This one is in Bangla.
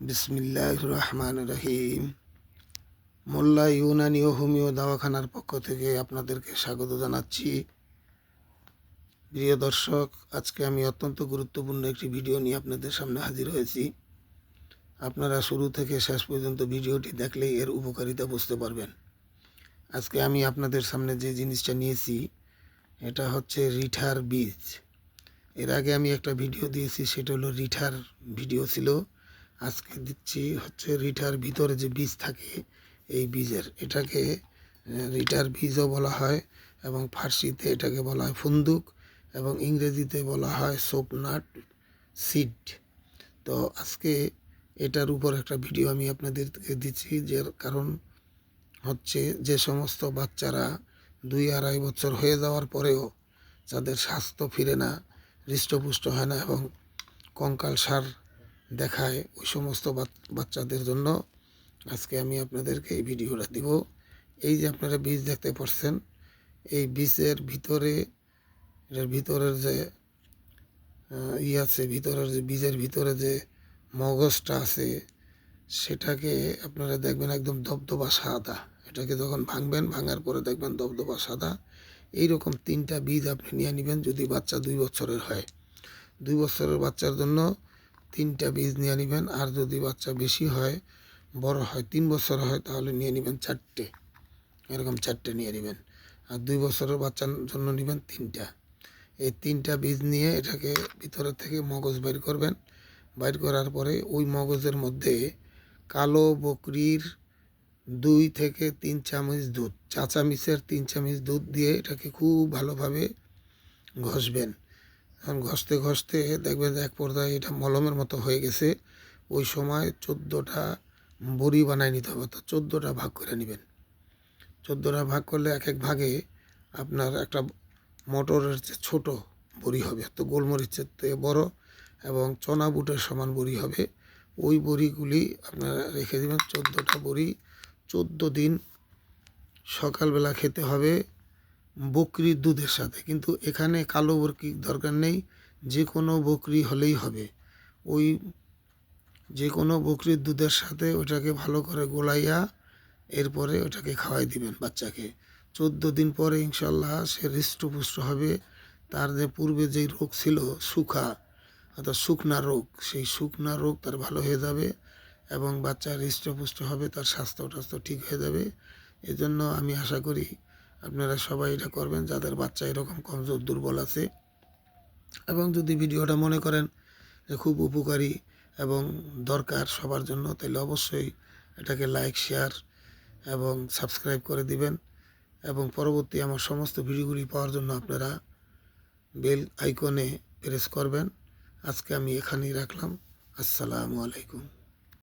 বিসমিল্লাহ রহমান রহিম। মোল্লা ইউনানি ও হোমিও দাওয়াখানার পক্ষ থেকে আপনাদেরকে স্বাগত জানাচ্ছি। প্রিয় দর্শক, আজকে আমি অত্যন্ত গুরুত্বপূর্ণ একটি ভিডিও নিয়ে আপনাদের সামনে হাজির হয়েছি। আপনারা শুরু থেকে শেষ পর্যন্ত ভিডিওটি দেখলেই এর উপকারিতা বুঝতে পারবেন। আজকে আমি আপনাদের সামনে যে জিনিসটা নিয়েছি, এটা হচ্ছে রিঠার বীজ। এর আগে আমি একটা ভিডিও দিয়েছি, সেটা হলো রিঠার ভিডিও ছিল। আজকে দিচ্ছি হচ্ছে রিটার ভিতরে যে বীজ থাকে, এই বীজের। এটাকে রিটার বীজও বলা হয় এবং ফার্সিতে এটাকে বলা হয় ফুন্দুক এবং ইংরেজিতে বলা হয় সোপনাট সিড। তো আজকে এটার উপর একটা ভিডিও আমি আপনাদেরকে দিচ্ছি, যে কারণ হচ্ছে যে সমস্ত বাচ্চারা দুই আড়াই বছর হয়ে যাওয়ার পরেও যাদের স্বাস্থ্য ফিরে না, হৃষ্টপুষ্ট হয় না এবং কঙ্কাল সার দেখায় ওই সমস্ত বাচ্চাদের জন্য। আজকে আমি আপনাদেরকে এই ভিডিওটা দিব। এই যে আপনারা বীজ দেখতে পাচ্ছেন, এই বীজের ভিতরে, এটার ভিতরের যে ই আছে, ভিতরের যে, বীজের ভিতরে যে মগজটা আছে, সেটাকে আপনারা দেখবেন একদম দবদবা সাদা। এটাকে যখন ভাঙবেন, ভাঙার পরে দেখবেন দবদবা সাদা। এই রকম তিনটা বীজ আপনি নিয়ে নেবেন যদি বাচ্চা দুই বছরের হয়। দুই বছরের বাচ্চার জন্য তিনটা বীজ নিয়ে নেবেন, আর যদি বাচ্চা বেশি হয়, বড় হয়, তিন বছর হয়, তাহলে নিয়ে নেবেন চারটে। এরকম চারটে নিয়ে নেবেন। আর দুই বছরের বাচ্চার জন্য নেবেন তিনটা। এই তিনটা বীজ নিয়ে এটাকে ভিতরের থেকে মগজ বের করবেন। বাইর করার পরে ওই মগজের মধ্যে কালো বকরির দুই থেকে তিন চামচ দুধ চা তিন চামচ দুধ দিয়ে এটাকে খুব ভালোভাবে ঘষবেন। এখন ঘষতে ঘষতে দেখবেন যে এক পর্যায়ে এটা মলমের মতো হয়ে গেছে। ওই সময় চোদ্দোটা বড়ি বানায় নিতে হবে, অর্থাৎ চোদ্দোটা ভাগ করে নেবেন। চোদ্দোটা ভাগ করলে এক এক ভাগে আপনার একটা মটরের যে ছোটো বড়ি হবে তো গোলমরিচের থেকে বড় এবং চনা বুটের সমান বড়ি হবে। ওই বড়িগুলি আপনারা রেখে দেবেন, চোদ্দোটা বড়ি, চোদ্দ দিন সকালবেলা খেতে হবে। বকরির দুধের সাথে। কিন্তু এখানে কালো বকরি দরকার নেই যে কোনো বকরি হলেই হবে। ওই যে কোনো বকরির দুধের সাথে ওটাকে ভালো করে গোলাইয়া এরপরে ওটাকে খাওয়াই দিবেন বাচ্চাকে। চোদ্দ দিন পরে ইনশাল্লাহ সে হৃষ্টপুষ্ট হবে। তার যে পূর্বে যেই রোগ ছিল সুখা অর্থাৎ শুকনা রোগ, সেই শুকনা রোগ তার ভালো হয়ে যাবে এবং বাচ্চা হৃষ্টপুষ্ট হবে, তার স্বাস্থ্য টাস্থ্য ঠিক হয়ে যাবে। এজন্য আমি আশা করি আপনারা সবাই এটা করবেন, যাদের বাচ্চা এরকম কমজোর, দুর্বল আছে। এবং যদি ভিডিওটা মনে করেন যে খুব উপকারী এবং দরকার সবার জন্য, তাহলে অবশ্যই এটাকে লাইক, শেয়ার এবং সাবস্ক্রাইব করে দিবেন। এবং পরবর্তী আমার সমস্ত ভিডিওগুলি পাওয়ার জন্য আপনারা বেল আইকনে প্রেস করবেন। আজকে আমি এখানেই রাখলাম। আসসালামু আলাইকুম।